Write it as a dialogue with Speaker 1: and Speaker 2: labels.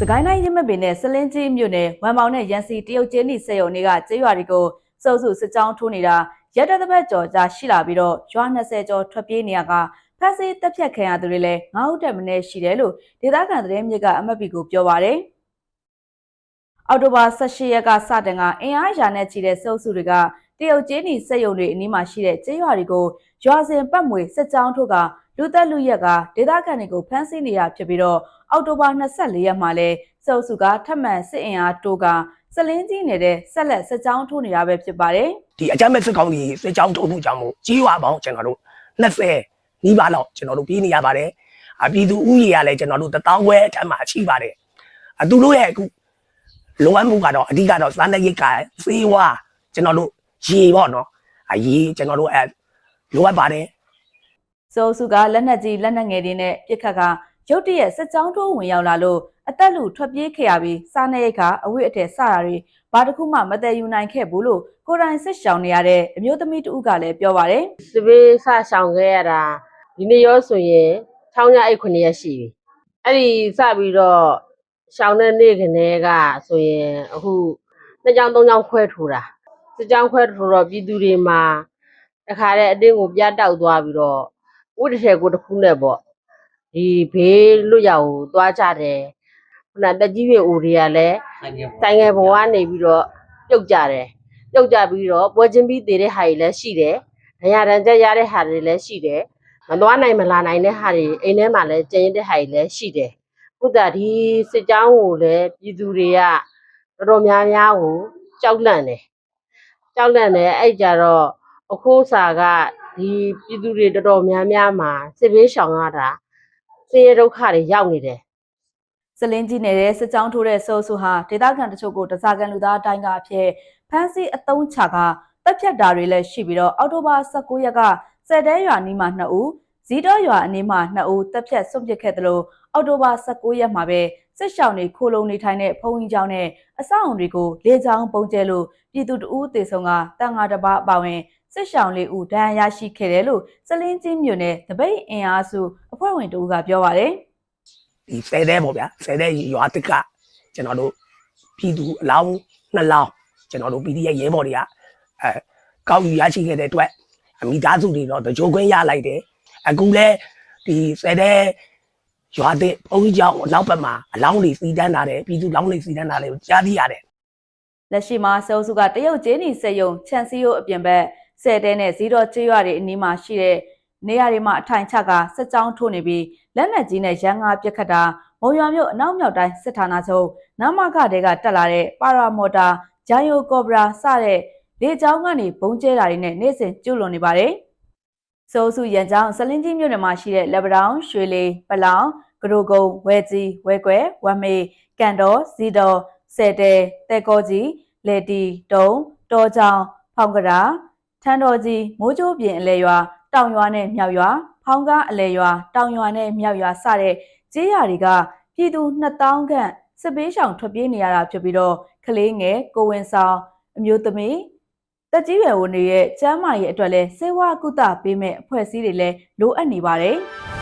Speaker 1: စကိုင်းတိုင်းရမက်ပင်နဲ့စလင်းကြီးမြို့နယ်ဝမ်မောင်နဲ့ရန်စီတရုတ်ကျင်းနီစေယုံတွေကကျေးရွာတွေကိုစုပ်စုစစ်ကြောင်းထိုးနေတာရက်တသက်ကျော်ကြာရှိလာပြီးတော့ရွာ20ကျော်ထွက်ပြေးနေရကဖက်စီတက်ဖြတ်ခံရသူတွေလည်း9ဦးတက်မင်းရှိတယ်လို့ဒေသခံသတင်းမြစ်ကအမတ်ပီကိုပြောပါတယ်အော်တိုဘာ18ရက်ကစတင်ကအင်အားရာနဲ့ချီတဲ့စုပ်စုတွေကတရုတ်ကျင်းနီစေယုံတွေအနီးမှာရှိတဲ့ကျေးရွာတွေကိုရွာစဉ်ပတ်မွေစစ်ကြောင်းထိုးက လူသက်လူရက်ကဒေသခံတွေကိုဖမ်းဆီးနေရဖြစ်ပြီးတော့အောက်တိုဘာ24ရက်မှာလဲစောစုကထပ်မံစစ်အင်အားတိုးကစလင်းကြီးနေတဲ့ဆက်လက်စစ်ကြောင်းထိုးနေတာပဲဖြစ်ပါတယ်
Speaker 2: ဒီအကြမ်းမဲ့စစ်ကောင်စီစစ်ကြောင်းထုတ်မှုကြောင့်မို့ကြီးရွာပေါင်းကျွန်တော်တို့20နီးပါးလောက်ကျွန်တော်တို့ပြည်နေရပါတယ်အပြည်သူဥယျာဉ်ကလည်းကျွန်တော်တို့တသောင်းခွဲအထက်မှာရှိပါတယ်အသူတို့ရဲ့အခုလိုအပ်မှုကတော့အဓိကတော့စားနပ်ရိက္ခာစေဝါကျွန်တော်တို့ရေပေါ့နော်အရေကျွန်တော်တို့အဲလိုအပ်ပါတယ်
Speaker 1: စောစုကလက်နက်ကြီးလက်နက်ငယ်တွေနဲ့ပြစ်ခတ်ကရုတ်တရက်စစ်ကြောင်းထိုးဝင်ရောက်လာလို့အသက်လူထွက်ပြေးခဲ့ရပြီးစားနပ်ရိက္ခာအဝိအထည်စတာတွေဘာတစ်ခုမှမတည်ယူနိုင်ခဲ့ဘူးလို့ကိုယ်တိုင်စစ်ရှောင်နေရတဲ့အမျိုးသမီးတဦးကလည်းပြောပါတယ်
Speaker 3: စပေးဆဆောင်ခဲ့ရတာဒီနေ့ရောဆိုရင်6ညအိတ်9ရက်ရှိပြီအဲ့ဒီစပြီးတော့ရှောင်းတဲ့နေ့ကနေကဆိုရင်အခုနှစ်ကြောင်သုံးကြောင်ခွဲထူတာစစ်ကြောင်ခွဲထူတော့ပြည်သူတွေမှာတခါတည်းအတင်းကိုပြတ်တောက်သွားပြီးတော့ ဥတထေကိုတစ်ခုနဲ့ပေါ့ဒီဘေးလွတ်ရောက်ကိုသွားကြတယ်ခုနတက်ကြီးတွေဦးတွေကလည်းတိုင်ငယ်ဘဝကနေပြီးတော့ပြုတ်ကြတယ်ပြုတ်ကြပြီးတော့ပွဲချင်းပြီးတည်တဲ့ဟာတွေလည်းရှိတယ်ဒဏ်ရာဒဏ်ချက်ရတဲ့ဟာတွေလည်းရှိတယ်မသွားနိုင်မလာနိုင်တဲ့ဟာတွေအိမ်ထဲမှာလည်းကျန်ရတဲ့ဟာတွေလည်းရှိတယ်ခုတည်းဒီစစ်ကြောင်းကိုလည်းပြည်သူတွေကတော်တော်များများကိုကြောက်လန့်တယ်ကြောက်လန့်တယ်အဲ့ကြတော့အခုစာက ဒီပြည်သူတွေတော်တော်များများမှာစစ်ဘေးရှောင်ရတာဆင်းရဲဒုက္ခတွေရောက်နေတယ်
Speaker 1: စလင်းကြီးနေတဲ့စစ်ကြောင်းထိုးတဲ့ဆိုးဆူဟာဒေသခံတချို့ကိုတစားကန်လူသားအတိုင်းကအဖြစ်ဖမ်းဆီးအသုံးချကတပ်ဖြတ်တာတွေလည်းရှိပြီးတော့အောက်တိုဘာ19ရက်ကစက်တဲရွာနီးမှာ2ဦး ဇီတော်ရွာအနီးမှာ2ဦးတပ်ဖြတ်ဆွန့်ပစ်ခဲ့တယ်လို့အောက်တိုဘာ19ရက်မှာပဲစစ်ရှောင်းတွေခိုလုံနေထိုင်တဲ့ဖုံကြီးကျောင်းနဲ့အဆောက်အုံတွေကိုလေကြောင်းပုံကျဲလို့ပြည်သူတအူးတေဆုံကတန်ငါတစ်ပါးအပါဝင်စစ်ရှောင်းလေးဦးဒဏ်ရာရရှိခဲ့တယ်လို့စလင်းကြီးမြို့နယ်တပိတ်အင်အားစုအဖွဲ့ဝင်တဦးကပြောပါတယ်
Speaker 2: ဒီဆယ်တဲ့ပေါ့ဗျာဆယ်တဲ့ရွာတစ်ကကျွန်တော်တို့ပြည်သူအလောင်းနှစ်လောင်းကျွန်တော်တို့ PDF ရဲဘော်တွေကအဲကောက်ယူရရှိခဲ့တဲ့အတွက်အမိသားစုတွေတော့တကြိုခွင့်ရလိုက်တယ် အခုလဲဒီဆယ်တဲ့ရွာတဲ့ဘုန်းကြီးကျောင်းနောက်ဘက်မှာအလောင်းတွေစီတန်းလာတယ်ပြည်သူလောင်းတွေစီတန်းလာတယ်ကိုကြားသိရတယ်
Speaker 1: လက်ရှိမှာစေအုပ်စုကတရုတ်ကျင်းနီစေယုံချန်စီယိုအပြင်ဘက်ဆယ်တဲနဲ့ဇီတော်ကျေးရွာတွေအနီးမှာရှိတဲ့နေရာတွေမှာအထိုင်ချကစစ်ကြောင်းထိုးနေပြီးလက်နက်ကြီးနဲ့ရန်ငါပစ်ခတ်တာမုံရွာမြို့အနောက်မြောက်တိုင်းစစ်ဌာနချုပ်နမခတဲကတက်လာတဲ့ပါရာမော်တာဂျိုင်ယိုကော်ဘရာစတဲ့လေကြောင်းကနေဘုံကျဲတာတွေနဲ့နေ့စဉ်ကျူးလွန်နေပါတယ်။ စိုးစုရန်ကြောင်းစလင်းကြီးမြို့နယ်မှာရှိတဲ့လက်ပတောင်ရွှေလီပလောင်ကရိုကုံဝဲကြီးဝဲကွယ်ဝမ်မေကန်တော်ဇီတော်ဆယ်တဲတဲကောကြီးလေတီတုံတောချောင်းဖောင်ကရာထန်းတော်ကြီးမိုးချိုးပြင်အလဲရွာတောင်ရွာနဲ့မြောက်ရွာဖောင်ကားအလဲရွာတောင်ရွာနဲ့မြောက်ရွာစတဲ့ကျေးရွာတွေကပြည်သူ2000ခန့်စစ်ပေးရှောင်ထွက်ပြေးနေရတာဖြစ်ပြီးတော့ကလေးငယ်ကိုဝင်ဆောင်အမျိုးသမီး တက်ကြီးရွယ်ဝင်တွေရဲ့ကျန်းမာရေးအတွက်လဲစေဝါကုသပေးမဲ့အဖွဲ့အစည်းတွေလည်းလိုအပ်နေပါတယ်။